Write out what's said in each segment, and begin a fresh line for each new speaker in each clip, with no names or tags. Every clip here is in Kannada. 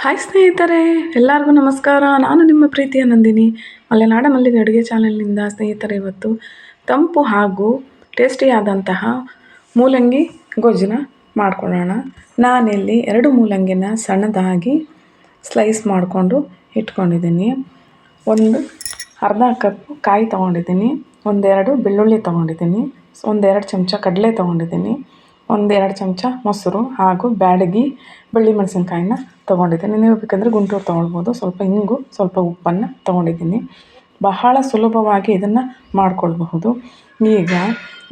ಹಾಯ್ ಸ್ನೇಹಿತರೆ, ಎಲ್ಲರಿಗೂ ನಮಸ್ಕಾರ. ನಾನು ನಿಮ್ಮ ಪ್ರೀತಿಯ ನಂದಿನಿ. ಮಲೆನಾಡ ಮಲ್ಲಿಗೆ ಅಡುಗೆ ಚಾನಲ್ನಿಂದ ಸ್ನೇಹಿತರೆ, ಇವತ್ತು ತಂಪು ಹಾಗೂ ಟೇಸ್ಟಿಯಾದಂತಹ ಮೂಲಂಗಿ ಗೊಜ್ಜನ ಮಾಡ್ಕೊಳ್ಳೋಣ. ನಾನಿಲ್ಲಿ ಎರಡು ಮೂಲಂಗಿನ ಸಣ್ಣದಾಗಿ ಸ್ಲೈಸ್ ಮಾಡಿಕೊಂಡು ಇಟ್ಕೊಂಡಿದ್ದೀನಿ. ಒಂದು ಅರ್ಧ ಕಪ್ ಕಾಯಿ ತೊಗೊಂಡಿದ್ದೀನಿ. ಒಂದೆರಡು ಬೆಳ್ಳುಳ್ಳಿ ತೊಗೊಂಡಿದ್ದೀನಿ. ಒಂದೆರಡು ಚಮಚ ಕಡಲೆ ತೊಗೊಂಡಿದ್ದೀನಿ. ಒಂದೆರಡು ಚಮಚ ಮೊಸರು ಹಾಗೂ ಬ್ಯಾಡಗಿ ಬೆಳ್ಳಿ ಮೆಣಸಿನ್ಕಾಯಿನ ತೊಗೊಂಡಿದ್ದೀನಿ. ನೀವು ಬೇಕಂದರೆ ಗುಂಟೂರು ತೊಗೊಳ್ಬೋದು. ಸ್ವಲ್ಪ ಇಂಗು, ಸ್ವಲ್ಪ ಉಪ್ಪನ್ನು ತೊಗೊಂಡಿದ್ದೀನಿ. ಬಹಳ ಸುಲಭವಾಗಿ ಇದನ್ನು ಮಾಡಿಕೊಳ್ಬಹುದು. ಈಗ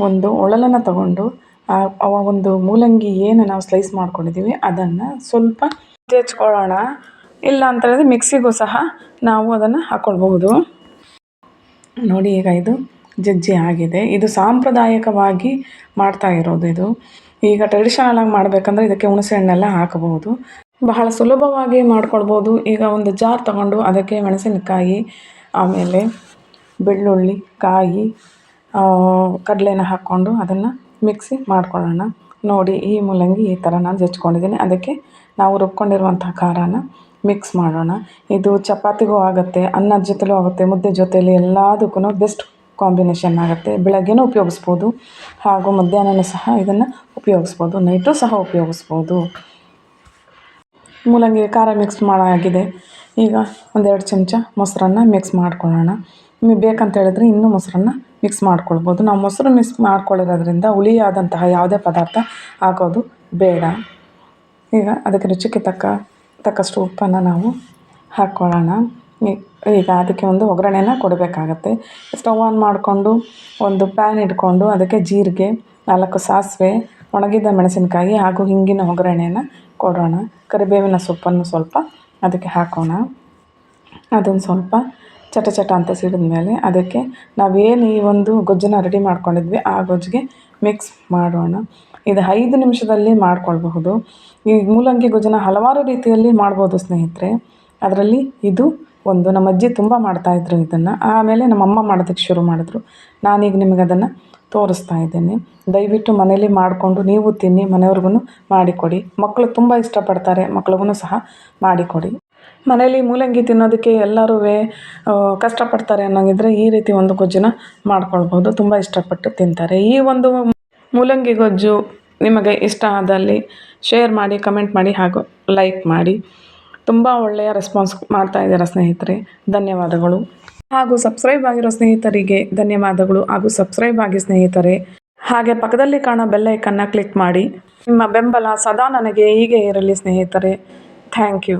ಒಂದು ಒಳಲನ್ನು ತಗೊಂಡು ಅವ ಒಂದು ಮೂಲಂಗಿ ಏನು ನಾವು ಸ್ಲೈಸ್ ಮಾಡ್ಕೊಂಡಿದ್ದೀವಿ ಅದನ್ನು ಸ್ವಲ್ಪ ಹೆಚ್ಕೊಳ್ಳೋಣ ಇಲ್ಲ ಅಂತೇಳಿದ್ರೆ ಮಿಕ್ಸಿಗೂ ಸಹ ನಾವು ಅದನ್ನು ಹಾಕ್ಕೊಳ್ಬಹುದು ನೋಡಿ ಈಗ ಇದು ಜಜ್ಜಿ ಆಗಿದೆ. ಇದು ಸಾಂಪ್ರದಾಯಿಕವಾಗಿ ಮಾಡ್ತಾ ಇರೋದು ಇದು. ಈಗ ಟ್ರೆಡಿಷನಲಾಗಿ ಮಾಡಬೇಕಂದ್ರೆ ಇದಕ್ಕೆ ಹುಣಸೆ ಹಣ್ಣೆಲ್ಲ ಹಾಕಬಹುದು. ಬಹಳ ಸುಲಭವಾಗಿ ಮಾಡ್ಕೊಳ್ಬೋದು ಈಗ ಒಂದು ಜಾರ್ ತಗೊಂಡು ಅದಕ್ಕೆ ಮೆಣಸಿನಕಾಯಿ, ಆಮೇಲೆ ಬೆಳ್ಳುಳ್ಳಿ, ಕಾಯಿ ಕಡಲೆನ ಹಾಕ್ಕೊಂಡು ಅದನ್ನು ಮಿಕ್ಸಿ ಮಾಡ್ಕೊಳ್ಳೋಣ. ನೋಡಿ ಈ ಮೂಲಂಗಿ ಈ ಥರ ನಾನು ಜಚ್ಕೊಂಡಿದ್ದೀನಿ ಅದಕ್ಕೆ ನಾವು ರುಬ್ಕೊಂಡಿರುವಂಥ ಖಾರನ ಮಿಕ್ಸ್ ಮಾಡೋಣ. ಇದು ಚಪಾತಿಗೂ ಆಗುತ್ತೆ, ಅನ್ನದ ಜೊತೆಲೂ ಆಗುತ್ತೆ, ಮುದ್ದೆ ಜೊತೆಲಿ ಎಲ್ಲದಕ್ಕೂ ಬೆಸ್ಟ್ ಕಾಂಬಿನೇಷನ್ ಆಗುತ್ತೆ. ಬೆಳಗ್ಗೆನೂ ಉಪಯೋಗಿಸ್ಬೋದು. ಹಾಗೂ ಮಧ್ಯಾಹ್ನವೂ ಸಹ ಇದನ್ನು ಉಪಯೋಗಿಸ್ಬೋದು. ನೈಟು ಸಹ ಉಪಯೋಗಿಸ್ಬೋದು. ಮೂಲಂಗಿ ಖಾರ ಮಿಕ್ಸ್ ಮಾಡಾಗಿದೆ. ಈಗ ಒಂದೆರಡು ಚಮಚ ಮೊಸರನ್ನ ಮಿಕ್ಸ್ ಮಾಡ್ಕೊಳ್ಳೋಣ. ನಿಮಗೆ ಬೇಕಂತ ಹೇಳಿದ್ರೆ ಇನ್ನೂ ಮೊಸರನ್ನ ಮಿಕ್ಸ್ ಮಾಡ್ಕೊಳ್ಬೋದು. ನಾವು ಮೊಸರು ಮಿಕ್ಸ್ ಮಾಡ್ಕೊಳ್ಳೋದ್ರಿಂದ ಹುಳಿಯಾದಂತಹ ಯಾವುದೇ ಪದಾರ್ಥ ಹಾಕೋದು ಬೇಡ. ಈಗ ಅದಕ್ಕೆ ರುಚಿಗೆ ತಕ್ಕ, ತಕ್ಕಷ್ಟು ಉಪ್ಪನ್ನು ನಾವು ಹಾಕ್ಕೊಳ್ಳೋಣ. ಈಗ ಅದಕ್ಕೆ ಒಂದು ಒಗ್ಗರಣೆನ ಕೊಡಬೇಕಾಗತ್ತೆ. ಸ್ಟವ್ ಆನ್ ಮಾಡಿಕೊಂಡು ಒಂದು ಪ್ಯಾನ್ ಇಟ್ಕೊಂಡು ಅದಕ್ಕೆ ಜೀರಿಗೆ, ನಾಲ್ಕು ಸಾಸಿವೆ, ಒಣಗಿದ ಮೆಣಸಿನಕಾಯಿ ಹಾಗೂ ಹಿಂಗಿನ ಒಗ್ಗರಣೆನ ಕೊಡೋಣ. ಕರಿಬೇವಿನ ಸೊಪ್ಪನ್ನು ಸ್ವಲ್ಪ ಅದಕ್ಕೆ ಹಾಕೋಣ. ಅದನ್ನು ಸ್ವಲ್ಪ ಚಟ ಚಟ ಅಂತ ಸಿಡಿದ ಮೇಲೆ ಅದಕ್ಕೆ ನಾವೇನು ಈ ಒಂದು ಗೊಜ್ಜನ್ನು ರೆಡಿ ಮಾಡ್ಕೊಂಡಿದ್ವಿ ಆ ಗೊಜ್ಜಿಗೆ ಮಿಕ್ಸ್ ಮಾಡೋಣ. ಇದು ಐದು ನಿಮಿಷದಲ್ಲಿ ಮಾಡ್ಕೊಳ್ಬಹುದು. ಈ ಮೂಲಂಗಿ ಗೊಜ್ಜನ್ನು ಹಲವಾರು ರೀತಿಯಲ್ಲಿ ಮಾಡ್ಬೋದು ಸ್ನೇಹಿತರೆ. ಅದರಲ್ಲಿ ಇದು ಒಂದು ನಮ್ಮ ಅಜ್ಜಿ ತುಂಬ ಮಾಡ್ತಾಯಿದ್ರು ಇದನ್ನು. ಆಮೇಲೆ ನಮ್ಮ ಅಮ್ಮ ಮಾಡೋದಕ್ಕೆ ಶುರು ಮಾಡಿದ್ರು. ನಾನೀಗ ನಿಮಗೆ ಅದನ್ನು ತೋರಿಸ್ತಾ ಇದ್ದೀನಿ. ದಯವಿಟ್ಟು ಮನೇಲಿ ಮಾಡಿಕೊಂಡು ನೀವು ತಿನ್ನಿ ಮನೆಯವ್ರಿಗೂ ಮಾಡಿಕೊಡಿ. ಮಕ್ಕಳು ತುಂಬ ಇಷ್ಟಪಡ್ತಾರೆ ಮಕ್ಳಿಗೂ ಸಹ ಮಾಡಿಕೊಡಿ. ಮನೇಲಿ ಮೂಲಂಗಿ ತಿನ್ನೋದಕ್ಕೆ ಎಲ್ಲರೂ ಕಷ್ಟಪಡ್ತಾರೆ ಅನ್ನೋಂಗಿದ್ರೆ ಈ ರೀತಿ ಒಂದು ಗೊಜ್ಜನ್ನು ಮಾಡ್ಕೊಳ್ಬೋದು. ತುಂಬ ಇಷ್ಟಪಟ್ಟು ತಿಂತಾರೆ. ಈ ಒಂದು ಮೂಲಂಗಿ ಗೊಜ್ಜು ನಿಮಗೆ ಇಷ್ಟ ಆದಲ್ಲಿ ಶೇರ್ ಮಾಡಿ, ಕಮೆಂಟ್ ಮಾಡಿ ಹಾಗೂ ಲೈಕ್ ಮಾಡಿ. ತುಂಬ ಒಳ್ಳೆಯ ರೆಸ್ಪಾನ್ಸ್ ಮಾಡ್ತಾ ಇದ್ದೀರಾ ಸ್ನೇಹಿತರೆ. ಧನ್ಯವಾದಗಳು. ಹಾಗೂ ಸಬ್ಸ್ಕ್ರೈಬ್ ಆಗಿರೋ ಸ್ನೇಹಿತರಿಗೆ ಧನ್ಯವಾದಗಳು ಹಾಗೂ ಸಬ್ಸ್ಕ್ರೈಬ್ ಆಗಿ ಸ್ನೇಹಿತರೆ. ಹಾಗೆ ಪಕ್ಕದಲ್ಲಿ ಕಾಣೋ ಬೆಲ್ಲೈಕನ್ನು ಕ್ಲಿಕ್ ಮಾಡಿ. ನಿಮ್ಮ ಬೆಂಬಲ ಸದಾ ನನಗೆ ಹೀಗೆ ಇರಲಿ ಸ್ನೇಹಿತರೆ. Thank you